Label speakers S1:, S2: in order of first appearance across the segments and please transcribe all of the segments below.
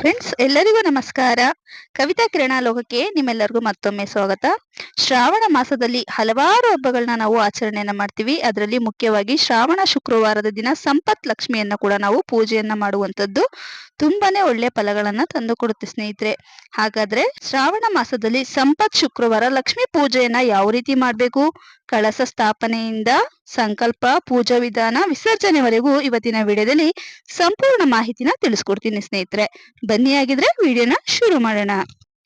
S1: Friends ಎಲ್ಲರಿಗೂ ನಮಸ್ಕಾರ. ಕವಿತಾ ಕಿರಣ ಲೋಕಕ್ಕೆ ನಿಮ್ಮೆಲ್ಲರಿಗೂ ಮತ್ತೊಮ್ಮೆ ಸ್ವಾಗತ. ಶ್ರಾವಣ ಮಾಸದಲ್ಲಿ ಹಲವಾರು ಹಬ್ಬಗಳನ್ನ ನಾವು ಆಚರಣೆಯನ್ನ ಮಾಡ್ತೀವಿ. ಅದರಲ್ಲಿ ಮುಖ್ಯವಾಗಿ ಶ್ರಾವಣ ಶುಕ್ರವಾರದ ದಿನ ಸಂಪತ್ ಲಕ್ಷ್ಮಿಯನ್ನ ಕೂಡ ನಾವು ಪೂಜೆಯನ್ನ ಮಾಡುವಂತದ್ದು ತುಂಬಾನೇ ಒಳ್ಳೆ ಫಲಗಳನ್ನ ತಂದು ಕೊಡುತ್ತೆ ಸ್ನೇಹಿತರೆ. ಹಾಗಾದ್ರೆ ಶ್ರಾವಣ ಮಾಸದಲ್ಲಿ ಸಂಪತ್ ಶುಕ್ರವಾರ ಲಕ್ಷ್ಮಿ ಪೂಜೆಯನ್ನ ಯಾವ ರೀತಿ ಮಾಡ್ಬೇಕು? ಕಳಸ ಸ್ಥಾಪನೆಯಿಂದ ಸಂಕಲ್ಪ, ಪೂಜಾ ವಿಧಾನ ವಿಸರ್ಜನೆವರೆಗೂ ಇವತ್ತಿನ ವಿಡಿಯೋದಲ್ಲಿ ಸಂಪೂರ್ಣ ಮಾಹಿತಿನ ತಿಳಿಸ್ಕೊಡ್ತೀನಿ ಸ್ನೇಹಿತರೆ. ಬನ್ನಿ ಆಗಿದ್ರೆ ವಿಡಿಯೋನ ಶುರು ಮಾಡೋಣ.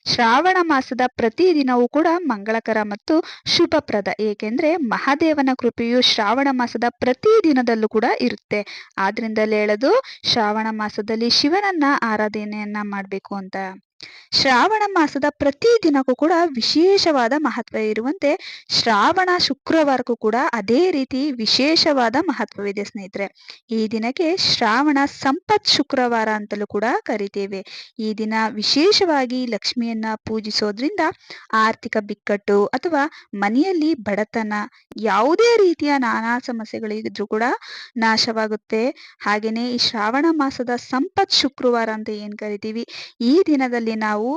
S1: ಶ್ರಾವಣ ಮಾಸದ ಪ್ರತಿ ದಿನವೂ ಕೂಡ ಮಂಗಳಕರ ಮತ್ತು ಶುಭಪ್ರದ, ಏಕೆಂದ್ರೆ ಮಹಾದೇವನ ಕೃಪೆಯು ಶ್ರಾವಣ ಮಾಸದ ಪ್ರತಿ ದಿನದಲ್ಲೂ ಕೂಡ ಇರುತ್ತೆ. ಆದ್ರಿಂದಲೇ ಹೇಳೋದು, ಶ್ರಾವಣ ಮಾಸದಲ್ಲಿ ಶಿವನನ್ನ ಆರಾಧನೆಯನ್ನ ಮಾಡಬೇಕು ಅಂತ. ಶ್ರಾವಣ ಮಾಸದ ಪ್ರತಿ ದಿನಕ್ಕೂ ಕೂಡ ವಿಶೇಷವಾದ ಮಹತ್ವ ಇರುವಂತೆ ಶ್ರಾವಣ ಶುಕ್ರವಾರಕ್ಕೂ ಕೂಡ ಅದೇ ರೀತಿ ವಿಶೇಷವಾದ ಮಹತ್ವವಿದೆ ಸ್ನೇಹಿತರೆ. ಈ ದಿನಕ್ಕೆ ಶ್ರಾವಣ ಸಂಪತ್ ಶುಕ್ರವಾರ ಅಂತಲೂ ಕೂಡ ಕರಿತೇವೆ. ಈ ದಿನ ವಿಶೇಷವಾಗಿ ಲಕ್ಷ್ಮಿಯನ್ನ ಪೂಜಿಸೋದ್ರಿಂದ ಆರ್ಥಿಕ ಬಿಕ್ಕಟ್ಟು ಅಥವಾ ಮನೆಯಲ್ಲಿ ಬಡತನ ಯಾವುದೇ ರೀತಿಯ ನಾನಾ ಸಮಸ್ಯೆಗಳಿದ್ರು ಕೂಡ ನಾಶವಾಗುತ್ತೆ. ಹಾಗೇನೆ ಈ ಶ್ರಾವಣ ಮಾಸದ ಸಂಪತ್ ಶುಕ್ರವಾರ ಅಂತ ಏನ್ ಕರಿತೀವಿ? ಈ ದಿನದಲ್ಲಿ ನಾವು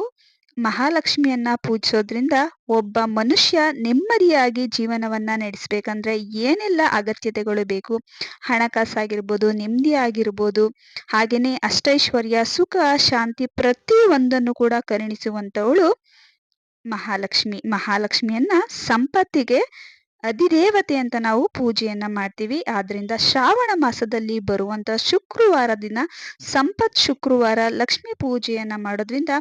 S1: ಮಹಾಲಕ್ಷ್ಮಿಯನ್ನ ಪೂಜಿಸೋದ್ರಿಂದ ಒಬ್ಬ ಮನುಷ್ಯ ನೆಮ್ಮದಿಯಾಗಿ ಜೀವನವನ್ನ ನಡೆಸಬೇಕಂದ್ರೆ ಏನೆಲ್ಲ ಅಗತ್ಯತೆಗಳು ಬೇಕು? ಹಣಕಾಸಾಗಿರ್ಬೋದು ನೆಮ್ಮದಿ ಆಗಿರ್ಬೋದು ಹಾಗೆಯೇ ಅಷ್ಟೈಶ್ವರ್ಯ, ಸುಖ, ಶಾಂತಿ ಪ್ರತಿ ಒಂದನ್ನು ಕೂಡ ಕರುಣಿಸುವಂಥವಳು ಮಹಾಲಕ್ಷ್ಮಿ. ಮಹಾಲಕ್ಷ್ಮಿಯನ್ನ ಸಂಪತ್ತಿಗೆ ಅಧಿದೇವತೆ ಅಂತ ನಾವು ಪೂಜೆಯನ್ನ ಮಾಡ್ತೀವಿ. ಆದ್ರಿಂದ ಶ್ರಾವಣ ಮಾಸದಲ್ಲಿ ಬರುವಂತ ಶುಕ್ರವಾರ ದಿನ ಸಂಪತ್ ಶುಕ್ರವಾರ ಲಕ್ಷ್ಮಿ ಪೂಜೆಯನ್ನ ಮಾಡೋದ್ರಿಂದ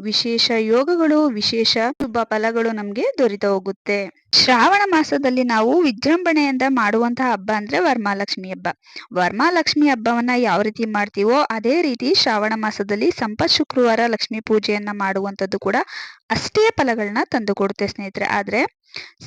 S1: ವಿಶೇಷ ಯೋಗಗಳು, ವಿಶೇಷ ಶುಭ ಫಲಗಳು ನಮ್ಗೆ ದೊರೆತು ಹೋಗುತ್ತೆ. ಶ್ರಾವಣ ಮಾಸದಲ್ಲಿ ನಾವು ವಿಜೃಂಭಣೆಯಿಂದ ಮಾಡುವಂತಹ ಹಬ್ಬ ಅಂದ್ರೆ ವರಮಹಾಲಕ್ಷ್ಮಿ ಹಬ್ಬ. ವರಮಹಾಲಕ್ಷ್ಮಿ ಹಬ್ಬವನ್ನ ಯಾವ ರೀತಿ ಮಾಡ್ತೀವೋ ಅದೇ ರೀತಿ ಶ್ರಾವಣ ಮಾಸದಲ್ಲಿ ಸಂಪತ್ ಶುಕ್ರವಾರ ಲಕ್ಷ್ಮಿ ಪೂಜೆಯನ್ನ ಮಾಡುವಂತದ್ದು ಕೂಡ ಅಷ್ಟೇ ಫಲಗಳನ್ನ ತಂದು ಕೊಡುತ್ತೆ ಸ್ನೇಹಿತರೆ. ಆದ್ರೆ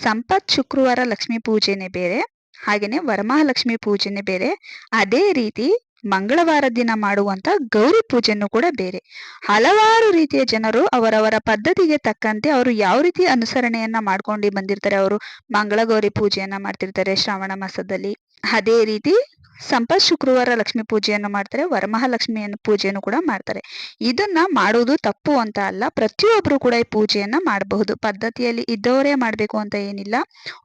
S1: ಸಂಪತ್ ಶುಕ್ರವಾರ ಲಕ್ಷ್ಮಿ ಪೂಜೆನೆ ಬೇರೆ, ಹಾಗೇನೆ ವರಮಹಾಲಕ್ಷ್ಮಿ ಪೂಜೆನೆ ಬೇರೆ. ಅದೇ ರೀತಿ ಮಂಗಳವಾರ ದಿನ ಮಾಡುವಂತ ಗೌರಿ ಪೂಜೆನೂ ಕೂಡ ಬೇರೆ. ಹಲವಾರು ರೀತಿಯ ಜನರು ಅವರವರ ಪದ್ಧತಿಗೆ ತಕ್ಕಂತೆ ಅವರು ಯಾವ ರೀತಿ ಅನುಸರಣೆಯನ್ನ ಮಾಡ್ಕೊಂಡು ಬಂದಿರ್ತಾರೆ, ಅವರು ಮಂಗಳ ಗೌರಿ ಪೂಜೆಯನ್ನ ಮಾಡ್ತಿರ್ತಾರೆ ಶ್ರಾವಣ ಮಾಸದಲ್ಲಿ. ಅದೇ ರೀತಿ ಸಂಪತ್ ಶುಕ್ರವಾರ ಲಕ್ಷ್ಮಿ ಪೂಜೆಯನ್ನು ಮಾಡ್ತಾರೆ, ವರಮಹಾಲಕ್ಷ್ಮಿಯನ್ನು ಪೂಜೆಯನ್ನು ಕೂಡ ಮಾಡ್ತಾರೆ. ಇದನ್ನ ಮಾಡುವುದು ತಪ್ಪು ಅಂತ ಅಲ್ಲ, ಪ್ರತಿಯೊಬ್ರು ಕೂಡ ಈ ಪೂಜೆಯನ್ನ ಮಾಡಬಹುದು. ಪದ್ಧತಿಯಲ್ಲಿ ಇದ್ದವರೇ ಮಾಡ್ಬೇಕು ಅಂತ ಏನಿಲ್ಲ.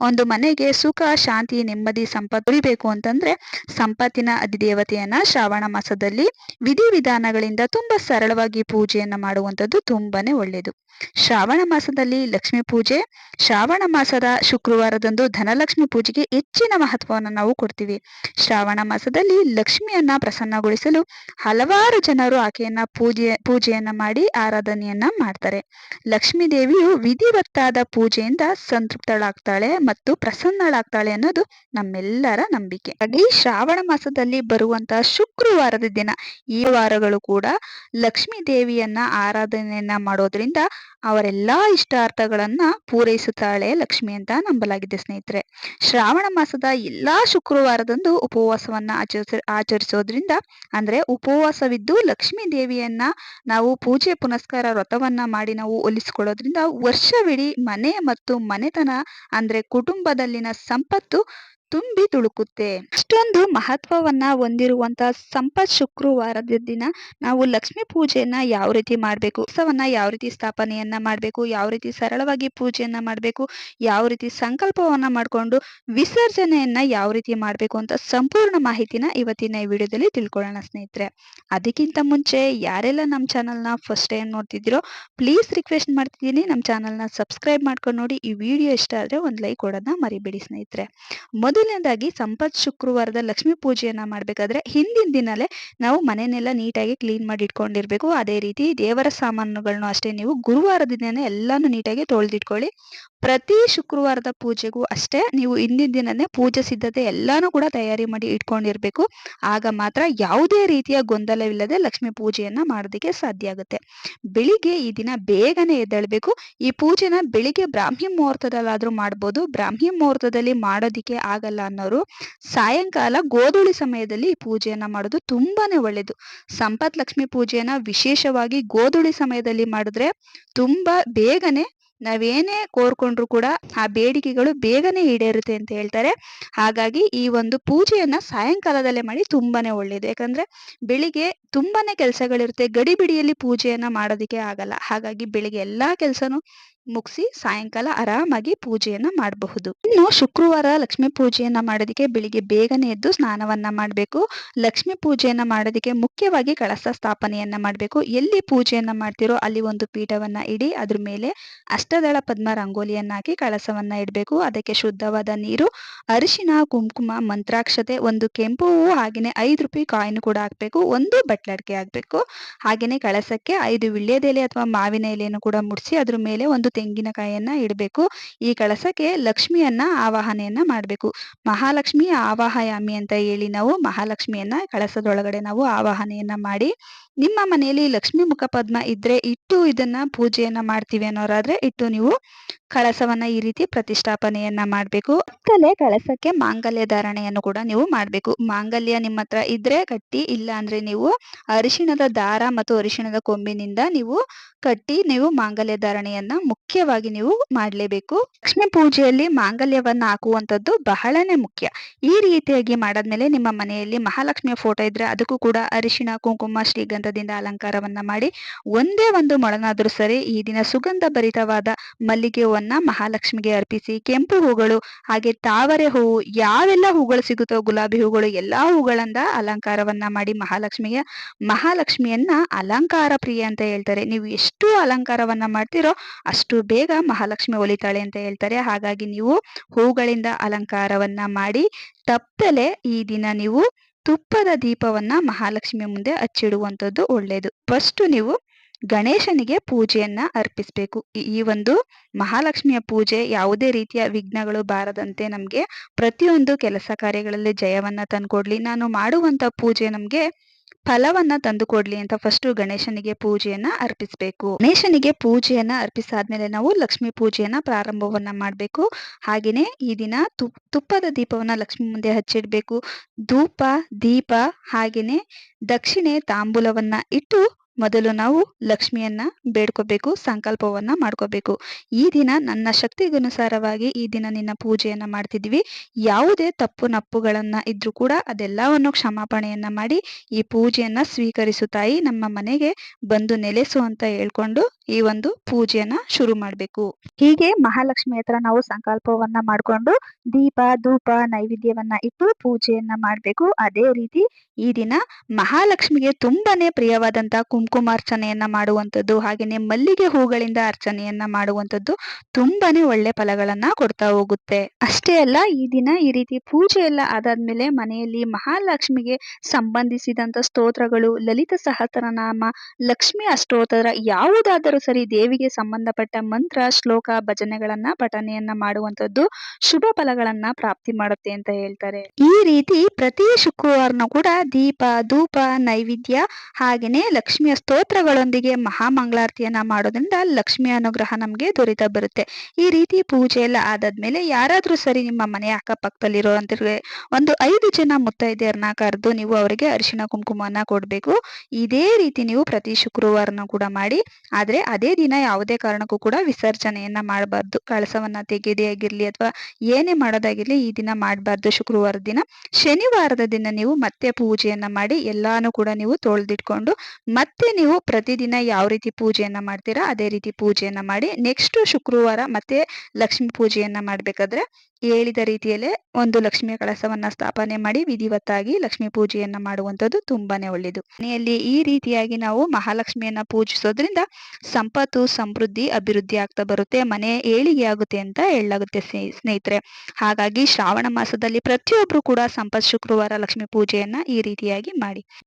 S1: ಒಂದು ಮನೆಗೆ ಸುಖ, ಶಾಂತಿ, ನೆಮ್ಮದಿ ಸಂಪತ್ತು ಉಳಿಬೇಕು ಅಂತಂದ್ರೆ ಸಂಪತ್ತಿನ ಅಧಿದೇವತೆಯನ್ನ ಶ್ರಾವಣ ಮಾಸದಲ್ಲಿ ವಿಧಿವಿಧಾನಗಳಿಂದ ತುಂಬಾ ಸರಳವಾಗಿ ಪೂಜೆಯನ್ನ ಮಾಡುವಂತದ್ದು ತುಂಬಾನೇ ಒಳ್ಳೆಯದು ಶ್ರಾವಣ ಮಾಸದಲ್ಲಿ ಲಕ್ಷ್ಮಿ ಪೂಜೆ, ಶ್ರಾವಣ ಮಾಸದ ಶುಕ್ರವಾರದಂದು ಧನಲಕ್ಷ್ಮಿ ಪೂಜೆಗೆ ಹೆಚ್ಚಿನ ಮಹತ್ವವನ್ನು ನಾವು ಕೊಡ್ತೀವಿ. ಶ್ರಾವಣ ಮಾಸದಲ್ಲಿ ಲಕ್ಷ್ಮಿಯನ್ನ ಪ್ರಸನ್ನಗೊಳಿಸಲು ಹಲವಾರು ಜನರು ಆಕೆಯನ್ನ ಪೂಜೆ, ಪೂಜೆಯನ್ನ ಮಾಡಿ ಆರಾಧನೆಯನ್ನ ಮಾಡ್ತಾರೆ. ಲಕ್ಷ್ಮೀ ದೇವಿಯು ವಿಧಿವತ್ತಾದ ಪೂಜೆಯಿಂದ ಸಂತೃಪ್ತಳಾಗ್ತಾಳೆ ಮತ್ತು ಪ್ರಸನ್ನಳಾಗ್ತಾಳೆ ಅನ್ನೋದು ನಮ್ಮೆಲ್ಲರ ನಂಬಿಕೆ. ಹಾಗೆ ಶ್ರಾವಣ ಮಾಸದಲ್ಲಿ ಬರುವಂತಹ ಶುಕ್ರವಾರದ ದಿನ ಈ ವಾರಗಳು ಕೂಡ ಲಕ್ಷ್ಮೀ ದೇವಿಯನ್ನ ಆರಾಧನೆಯನ್ನ ಮಾಡೋದ್ರಿಂದ ಅವರೆಲ್ಲಾ ಇಷ್ಟಾರ್ಥಗಳನ್ನ ಪೂರೈಸುತ್ತಾಳೆ ಲಕ್ಷ್ಮಿ ಅಂತ ನಂಬಲಾಗಿದೆ ಸ್ನೇಹಿತರೆ. ಶ್ರಾವಣ ಮಾಸದ ಎಲ್ಲಾ ಶುಕ್ರವಾರದಂದು ಉಪವಾಸವನ್ನ ಆಚರಿಸ, ಆಚರಿಸೋದ್ರಿಂದ ಅಂದ್ರೆ ಉಪವಾಸವಿದ್ದು ಲಕ್ಷ್ಮೀ ದೇವಿಯನ್ನ ನಾವು ಪೂಜೆ ಪುನಸ್ಕಾರ ವ್ರತವನ್ನ ಮಾಡಿ ನಾವು ಒಲಿಸ್ಕೊಳ್ಳೋದ್ರಿಂದ ವರ್ಷವಿಡೀ ಮನೆ ಮತ್ತು ಮನೆತನ ಅಂದ್ರೆ ಕುಟುಂಬದಲ್ಲಿನ ಸಂಪತ್ತು ತುಂಬಿ ತುಳುಕುತ್ತೆ. ಅಷ್ಟೊಂದು ಮಹತ್ವವನ್ನ ಹೊಂದಿರುವಂತ ಸಂಪತ್ ಶುಕ್ರವಾರದ ದಿನ ನಾವು ಲಕ್ಷ್ಮಿ ಪೂಜೆಯನ್ನ ಯಾವ ರೀತಿ ಮಾಡಬೇಕು? ಉತ್ಸವನ್ನ ಯಾವ ರೀತಿ ಸ್ಥಾಪನೆಯನ್ನ ಮಾಡಬೇಕು? ಯಾವ ರೀತಿ ಸರಳವಾಗಿ ಪೂಜೆಯನ್ನ ಮಾಡಬೇಕು? ಯಾವ ರೀತಿ ಸಂಕಲ್ಪವನ್ನ ಮಾಡ್ಕೊಂಡು ವಿಸರ್ಜನೆಯನ್ನ ಯಾವ ರೀತಿ ಮಾಡಬೇಕು ಅಂತ ಸಂಪೂರ್ಣ ಮಾಹಿತಿನ ಇವತ್ತಿನ ಈ ವಿಡಿಯೋದಲ್ಲಿ ತಿಳ್ಕೊಳ್ಳೋಣ ಸ್ನೇಹಿತರೆ. ಅದಕ್ಕಿಂತ ಮುಂಚೆ ಯಾರೆಲ್ಲ ನಮ್ಮ ಚಾನಲ್ನ ಫಸ್ಟ್ ಟೈಮ್ ನೋಡ್ತಿದ್ದೀರೋ ಪ್ಲೀಸ್ ರಿಕ್ವೆಸ್ಟ್ ಮಾಡ್ತಿದ್ದೀನಿ ನಮ್ಮ ಚಾನಲ್ನ ಸಬ್ಸ್ಕ್ರೈಬ್ ಮಾಡ್ಕೊಂಡು ನೋಡಿ. ಈ ವಿಡಿಯೋ ಇಷ್ಟ ಆದರೆ ಒಂದು ಲೈಕ್ ಕೊಡೋದನ್ನ ಮರಿಬೇಡಿ ಸ್ನೇಹಿತರೆ. ಮೊದಲು ಮೊದಲನೇದಾಗಿ ಸಂಪತ್ ಶುಕ್ರವಾರದ ಲಕ್ಷ್ಮೀ ಪೂಜೆಯನ್ನ ಮಾಡ್ಬೇಕಾದ್ರೆ ಹಿಂದಿನ ದಿನಲೇ ನಾವು ಮನೆನೆಲ್ಲ ನೀಟಾಗಿ ಕ್ಲೀನ್ ಮಾಡಿ ಇಟ್ಕೊಂಡಿರ್ಬೇಕು. ಅದೇ ರೀತಿ ದೇವರ ಸಾಮಾನುಗಳನ್ನು ಅಷ್ಟೇ ನೀವು ಗುರುವಾರ ದಿನನೇ ಎಲ್ಲಾನು ನೀಟಾಗಿ ತೊಳೆದಿಟ್ಕೊಳ್ಳಿ. ಪ್ರತಿ ಶುಕ್ರವಾರದ ಪೂಜೆಗೂ ಅಷ್ಟೇ ನೀವು ಹಿಂದಿನ ದಿನನೇ ಪೂಜೆ ಸಿದ್ಧತೆ ಎಲ್ಲಾನು ಕೂಡ ತಯಾರಿ ಮಾಡಿ ಇಟ್ಕೊಂಡಿರ್ಬೇಕು. ಆಗ ಮಾತ್ರ ಯಾವುದೇ ರೀತಿಯ ಗೊಂದಲವಿಲ್ಲದೆ ಲಕ್ಷ್ಮಿ ಪೂಜೆಯನ್ನ ಮಾಡೋದಕ್ಕೆ ಸಾಧ್ಯ ಆಗುತ್ತೆ. ಬೆಳಿಗ್ಗೆ ಈ ದಿನ ಬೇಗನೆ ಎದ್ದೇಳಬೇಕು. ಈ ಪೂಜೆನ ಬೆಳಿಗ್ಗೆ ಬ್ರಾಹ್ಮಿ ಮುಹೂರ್ತದಲ್ಲಾದ್ರೂ ಮಾಡ್ಬೋದು. ಬ್ರಾಹ್ಮಿ ಮುಹೂರ್ತದಲ್ಲಿ ಮಾಡೋದಿಕ್ಕೆ ಆಗಲ್ಲ. ಅನ್ನೋರು ಸಾಯಂಕಾಲ ಗೋಧುಳಿ ಸಮಯದಲ್ಲಿ ಈ ಪೂಜೆಯನ್ನ ಮಾಡೋದು ತುಂಬಾನೇ ಒಳ್ಳೇದು. ಸಂಪತ್ ಲಕ್ಷ್ಮಿ ಪೂಜೆಯನ್ನ ವಿಶೇಷವಾಗಿ ಗೋಧುಳಿ ಸಮಯದಲ್ಲಿ ಮಾಡಿದ್ರೆ ತುಂಬಾ ಬೇಗನೆ ನಾವೇನೇ ಕೋರ್ಕೊಂಡ್ರು ಕೂಡ ಆ ಬೇಡಿಕೆಗಳು ಬೇಗನೆ ಈಡೇರುತ್ತೆ ಅಂತ ಹೇಳ್ತಾರೆ. ಹಾಗಾಗಿ ಈ ಒಂದು ಪೂಜೆಯನ್ನ ಸಾಯಂಕಾಲದಲ್ಲೇ ಮಾಡಿ ತುಂಬಾನೇ ಒಳ್ಳೇದು. ಯಾಕಂದ್ರೆ ಬೆಳಿಗ್ಗೆ ತುಂಬಾನೇ ಕೆಲಸಗಳಿರುತ್ತೆ. ಗಡಿಬಿಡಿಯಲ್ಲಿ ಪೂಜೆಯನ್ನ ಮಾಡೋದಕ್ಕೆ ಆಗಲ್ಲ. ಹಾಗಾಗಿ ಬೆಳಿಗ್ಗೆ ಎಲ್ಲಾ ಕೆಲಸನೂ ಮುಗಿಸಿ ಸಾಯಂಕಾಲ ಆರಾಮಾಗಿ ಪೂಜೆಯನ್ನ ಮಾಡಬಹುದು. ಇನ್ನು ಶುಕ್ರವಾರ ಲಕ್ಷ್ಮಿ ಪೂಜೆಯನ್ನ ಮಾಡೋದಕ್ಕೆ ಬೆಳಿಗ್ಗೆ ಬೇಗನೆ ಎದ್ದು ಸ್ನಾನವನ್ನ ಮಾಡಬೇಕು. ಲಕ್ಷ್ಮಿ ಪೂಜೆಯನ್ನ ಮಾಡೋದಕ್ಕೆ ಮುಖ್ಯವಾಗಿ ಕಳಸ ಸ್ಥಾಪನೆಯನ್ನ ಮಾಡಬೇಕು. ಎಲ್ಲಿ ಪೂಜೆಯನ್ನ ಮಾಡ್ತಿರೋ ಅಲ್ಲಿ ಒಂದು ಪೀಠವನ್ನ ಇಡಿ, ಅದ್ರ ಮೇಲೆ ಅಷ್ಟದಳ ಪದ್ಮ ರಂಗೋಲಿಯನ್ನ ಹಾಕಿ ಕಳಸವನ್ನ ಇಡಬೇಕು. ಅದಕ್ಕೆ ಶುದ್ಧವಾದ ನೀರು ಅರಿಶಿನ ಕುಂಕುಮ, ಮಂತ್ರಾಕ್ಷತೆ, ಒಂದು ಕೆಂಪು ಹೂವು ಹಾಗೆಯೇ ಐದು ರೂಪಾಯಿ ಕಾಯಿನ್ ಕೂಡ ಹಾಕ್ಬೇಕು. ಒಂದು ಬಟ್ಲಡ್ಕೆ ಆಗಬೇಕು. ಹಾಗೆಯೇ ಕಳಸಕ್ಕೆ ಐದು ವಿಳ್ಯದೆಲೆ ಅಥವಾ ಮಾವಿನ ಎಲೆಯನ್ನು ಕೂಡ ಮುಡಿಸಿ ಅದ್ರ ಮೇಲೆ ಒಂದು ತೆಂಗಿನಕಾಯಿಯನ್ನು ಇಡಬೇಕು. ಈ ಕಳಸಕ್ಕೆ ಲಕ್ಷ್ಮಿಯನ್ನ ಆವಾಹನೆಯನ್ನ ಮಾಡಬೇಕು. ಮಹಾಲಕ್ಷ್ಮಿ ಆವಾಹಯಾಮಿ ಅಂತ ಹೇಳಿ ನಾವು ಮಹಾಲಕ್ಷ್ಮಿಯನ್ನ ಕಳಸದೊಳಗಡೆ ನಾವು ಆವಾಹನೆಯನ್ನ ಮಾಡಿ ನಿಮ್ಮ ಮನೆಯಲ್ಲಿ ಲಕ್ಷ್ಮಿ ಮುಖ ಪದ್ಮ ಇದ್ರೆ ಇಟ್ಟು ಇದನ್ನ ಪೂಜೆಯನ್ನ ಮಾಡ್ತೀವಿ ಅನ್ನೋರಾದ್ರೆ ಇಟ್ಟು ನೀವು ಕಳಸವನ್ನ ಈ ರೀತಿ ಪ್ರತಿಷ್ಠಾಪನೆಯನ್ನ ಮಾಡಬೇಕು. ತಲೆ ಕಳಸಕ್ಕೆ ಮಾಂಗಲ್ಯ ಧಾರಣೆಯನ್ನು ಕೂಡ ನೀವು ಮಾಡಬೇಕು. ಮಾಂಗಲ್ಯ ನಿಮ್ಮ ಹತ್ರ ಇದ್ರೆ ಕಟ್ಟಿ, ಇಲ್ಲ ಅಂದ್ರೆ ನೀವು ಅರಿಶಿಣದ ದಾರ ಮತ್ತು ಅರಿಶಿಣದ ಕೊಂಬಿನಿಂದ ನೀವು ಕಟ್ಟಿ ನೀವು ಮಾಂಗಲ್ಯ ಧಾರಣೆಯನ್ನ ಮುಖ್ಯವಾಗಿ ನೀವು ಮಾಡಲೇಬೇಕು. ಲಕ್ಷ್ಮಿ ಪೂಜೆಯಲ್ಲಿ ಮಾಂಗಲ್ಯವನ್ನ ಹಾಕುವಂತದ್ದು ಬಹಳನೇ ಮುಖ್ಯ. ಈ ರೀತಿಯಾಗಿ ಮಾಡಾದ್ಮೇಲೆ ನಿಮ್ಮ ಮನೆಯಲ್ಲಿ ಮಹಾಲಕ್ಷ್ಮಿಯ ಫೋಟೋ ಇದ್ರೆ ಅದಕ್ಕೂ ಕೂಡ ಅರಿಶಿಣ, ಕುಂಕುಮ ಶ್ರೀಗಂಧದಿಂದ ಅಲಂಕಾರವನ್ನ ಮಾಡಿ ಒಂದೇ ಒಂದು ಮೊಳನಾದ್ರೂ ಸರಿ ಈ ದಿನ ಸುಗಂಧ ಭರಿತವಾದ ಮಲ್ಲಿಗೆ ಹೂವನ್ನ ಮಹಾಲಕ್ಷ್ಮಿಗೆ ಅರ್ಪಿಸಿ ಕೆಂಪು ಹೂಗಳು ಹಾಗೆ ತಾವರೆ ಹೂವು ಯಾವೆಲ್ಲ ಹೂಗಳು ಸಿಗುತ್ತೋ ಗುಲಾಬಿ ಹೂಗಳು ಎಲ್ಲಾ ಹೂಗಳಿಂದ ಅಲಂಕಾರವನ್ನ ಮಾಡಿ ಮಹಾಲಕ್ಷ್ಮಿಗೆ ಮಹಾಲಕ್ಷ್ಮಿಯನ್ನ ಅಲಂಕಾರ ಪ್ರಿಯ ಅಂತ ಹೇಳ್ತಾರೆ. ನೀವು ಎಷ್ಟು ಅಲಂಕಾರವನ್ನ ಮಾಡ್ತೀರೋ ಅಷ್ಟು ಬೇಗ ಮಹಾಲಕ್ಷ್ಮಿ ಒಲಿತಾಳೆ ಅಂತ ಹೇಳ್ತಾರೆ. ಹಾಗಾಗಿ ನೀವು ಹೂಗಳಿಂದ ಅಲಂಕಾರವನ್ನ ಮಾಡಿ ತಪ್ಪಲೆ ಈ ದಿನ ನೀವು ತುಪ್ಪದ ದೀಪವನ್ನ ಮಹಾಲಕ್ಷ್ಮಿ ಮುಂದೆ ಹಚ್ಚಿಡುವಂಥದ್ದು ಒಳ್ಳೆಯದು ಫಸ್ಟ್ ನೀವು ಗಣೇಶನಿಗೆ ಪೂಜೆಯನ್ನ ಅರ್ಪಿಸಬೇಕು. ಈ ಒಂದು ಮಹಾಲಕ್ಷ್ಮಿಯ ಪೂಜೆ ಯಾವುದೇ ರೀತಿಯ ವಿಘ್ನಗಳು ಬಾರದಂತೆ ನಮಗೆ ಪ್ರತಿಯೊಂದು ಕೆಲಸ ಕಾರ್ಯಗಳಲ್ಲಿ ಜಯವನ್ನ ತಂದುಕೊಡ್ಲಿ. ನಾನು ಮಾಡುವಂತ ಪೂಜೆ ನಮಗೆ ಫಲವನ್ನ ತಂದುಕೊಡ್ಲಿ ಅಂತ ಫಸ್ಟ್ ಗಣೇಶನಿಗೆ ಪೂಜೆಯನ್ನ ಅರ್ಪಿಸಬೇಕು. ಗಣೇಶನಿಗೆ ಪೂಜೆಯನ್ನ ಅರ್ಪಿಸಾದ್ಮೇಲೆ ನಾವು ಲಕ್ಷ್ಮಿ ಪೂಜೆಯನ್ನ ಪ್ರಾರಂಭವನ್ನ ಮಾಡಬೇಕು. ಹಾಗೇನೆ ಈ ದಿನ ತುಪ್ಪದ ದೀಪವನ್ನ ಲಕ್ಷ್ಮಿ ಮುಂದೆ ಹಚ್ಚಿಡ್ಬೇಕು. ಧೂಪ, ದೀಪ ಹಾಗೇನೆ ದಕ್ಷಿಣೆ ತಾಂಬೂಲವನ್ನ ಇಟ್ಟು ಮೊದಲು ನಾವು ಲಕ್ಷ್ಮಿಯನ್ನ ಬೇಡ್ಕೋಬೇಕು, ಸಂಕಲ್ಪವನ್ನ ಮಾಡ್ಕೋಬೇಕು. ಈ ದಿನ ನನ್ನ ಶಕ್ತಿಗನುಸಾರವಾಗಿ ಈ ದಿನ ನಿನ್ನ ಪೂಜೆಯನ್ನ ಮಾಡ್ತಿದ್ವಿ. ಯಾವುದೇ ತಪ್ಪು ನಪ್ಪುಗಳನ್ನ ಇದ್ರೂ ಕೂಡ ಅದೆಲ್ಲವನ್ನು ಕ್ಷಮಾಪಣೆಯನ್ನ ಮಾಡಿ ಈ ಪೂಜೆಯನ್ನ ಸ್ವೀಕರಿಸು ತಾಯಿ, ನಮ್ಮ ಮನೆಗೆ ಬಂದು ನೆಲೆಸು ಅಂತ ಹೇಳ್ಕೊಂಡು ಈ ಒಂದು ಪೂಜೆಯನ್ನ ಶುರು ಮಾಡಬೇಕು. ಹೀಗೆ ಮಹಾಲಕ್ಷ್ಮಿ ಹತ್ರ ನಾವು ಸಂಕಲ್ಪವನ್ನ ಮಾಡ್ಕೊಂಡು ದೀಪ, ಧೂಪ, ನೈವೇದ್ಯವನ್ನ ಇಟ್ಟು ಪೂಜೆಯನ್ನ ಮಾಡಬೇಕು. ಅದೇ ರೀತಿ ಈ ದಿನ ಮಹಾಲಕ್ಷ್ಮಿಗೆ ತುಂಬಾನೇ ಪ್ರಿಯವಾದಂತ ಕುಂಕುಮಾರ್ಚನೆಯನ್ನ ಮಾಡುವಂಥದ್ದು ಹಾಗೆಯೇ ಮಲ್ಲಿಗೆ ಹೂಗಳಿಂದ ಅರ್ಚನೆಯನ್ನ ಮಾಡುವಂಥದ್ದು ತುಂಬಾನೇ ಒಳ್ಳೆ ಫಲಗಳನ್ನ ಕೊಡ್ತಾ ಹೋಗುತ್ತೆ. ಅಷ್ಟೇ ಅಲ್ಲ, ಈ ದಿನ ಈ ರೀತಿ ಪೂಜೆ ಎಲ್ಲ ಆದಾದ್ಮೇಲೆ ಮನೆಯಲ್ಲಿ ಮಹಾಲಕ್ಷ್ಮಿಗೆ ಸಂಬಂಧಿಸಿದಂತ ಸ್ತೋತ್ರಗಳು, ಲಲಿತ ಸಹಸ್ರನಾಮ, ಲಕ್ಷ್ಮಿ ಅಷ್ಟೋತ್ತರ, ಯಾವುದಾದರೂ ಸರಿ ದೇವಿಗೆ ಸಂಬಂಧಪಟ್ಟ ಮಂತ್ರ, ಶ್ಲೋಕ, ಭಜನೆಗಳನ್ನ, ಪಠನೆಯನ್ನ ಮಾಡುವಂಥದ್ದು ಶುಭ ಫಲಗಳನ್ನ ಪ್ರಾಪ್ತಿ ಮಾಡುತ್ತೆ ಅಂತ ಹೇಳ್ತಾರೆ. ಈ ರೀತಿ ಪ್ರತಿ ಶುಕ್ರವಾರನೂ ಕೂಡ ದೀಪ, ಧೂಪ, ನೈವೇದ್ಯ ಹಾಗೆಯೇ ಲಕ್ಷ್ಮಿಯ ಸ್ತೋತ್ರಗಳೊಂದಿಗೆ ಮಹಾಮಂಗಳಾರತಿಯನ್ನ ಮಾಡೋದ್ರಿಂದ ಲಕ್ಷ್ಮಿ ಅನುಗ್ರಹ ನಮಗೆ ದೊರೀತಾ ಬರುತ್ತೆ. ಈ ರೀತಿ ಪೂಜೆ ಎಲ್ಲ ಆದಾದ್ಮೇಲೆ ಯಾರಾದ್ರೂ ಸರಿ ನಿಮ್ಮ ಮನೆ ಅಕ್ಕಪಕ್ಕದಲ್ಲಿರೋ ಒಂದು ಐದು ಜನ ಮುತ್ತೈದೆಯರನ್ನ ಕರೆದು ನೀವು ಅವರಿಗೆ ಅರಿಶಿನ ಕುಂಕುಮವನ್ನ ಕೊಡಬೇಕು. ಇದೇ ರೀತಿ ನೀವು ಪ್ರತಿ ಶುಕ್ರವಾರನೂ ಕೂಡ ಮಾಡಿ, ಆದ್ರೆ ಅದೇ ದಿನ ಯಾವುದೇ ಕಾರಣಕ್ಕೂ ಕೂಡ ವಿಸರ್ಜನೆಯನ್ನ ಮಾಡಬಾರ್ದು. ಕಳಸವನ್ನ ತೆಗೆದೇ ಆಗಿರ್ಲಿ ಅಥವಾ ಏನೇ ಮಾಡೋದಾಗಿರ್ಲಿ ಈ ದಿನ ಮಾಡಬಾರ್ದು ಶುಕ್ರವಾರ ದಿನ. ಶನಿವಾರದ ದಿನ ನೀವು ಮತ್ತೆ ಪೂಜೆಯನ್ನ ಮಾಡಿ ಎಲ್ಲಾನು ಕೂಡ ನೀವು ತೊಳೆದಿಟ್ಕೊಂಡು ಮತ್ತೆ ನೀವು ಪ್ರತಿದಿನ ಯಾವ ರೀತಿ ಪೂಜೆಯನ್ನ ಮಾಡ್ತೀರಾ? ಅದೇ ರೀತಿ ಪೂಜೆಯನ್ನ ಮಾಡಿ ನೆಕ್ಸ್ಟ್ ಶುಕ್ರವಾರ ಮತ್ತೆ ಲಕ್ಷ್ಮಿ ಪೂಜೆಯನ್ನ ಮಾಡ್ಬೇಕಾದ್ರೆ ಹೇಳಿದ ರೀತಿಯಲ್ಲೇ ಒಂದು ಲಕ್ಷ್ಮಿಯ ಕಳಸವನ್ನ ಸ್ಥಾಪನೆ ಮಾಡಿ ವಿಧಿವತ್ತಾಗಿ ಲಕ್ಷ್ಮಿ ಪೂಜೆಯನ್ನ ಮಾಡುವಂತದ್ದು ತುಂಬಾನೇ ಒಳ್ಳೆಯದು ಮನೆಯಲ್ಲಿ ಈ ರೀತಿಯಾಗಿ ನಾವು ಮಹಾಲಕ್ಷ್ಮಿಯನ್ನ ಪೂಜಿಸೋದ್ರಿಂದ ಸಂಪತ್ತು, ಸಮೃದ್ಧಿ, ಅಭಿವೃದ್ಧಿ ಆಗ್ತಾ ಬರುತ್ತೆ. ಮನೆ ಏಳಿಗೆ ಆಗುತ್ತೆ ಅಂತ ಹೇಳಲಾಗುತ್ತೆ ಸ್ನೇಹಿತರೆ. ಹಾಗಾಗಿ ಶ್ರಾವಣ ಮಾಸದಲ್ಲಿ ಪ್ರತಿಯೊಬ್ರು ಕೂಡ ಸಂಪತ್ ಶುಕ್ರವಾರ ಲಕ್ಷ್ಮಿ ಪೂಜೆಯನ್ನ ಈ ರೀತಿಯಾಗಿ ಮಾಡಿ.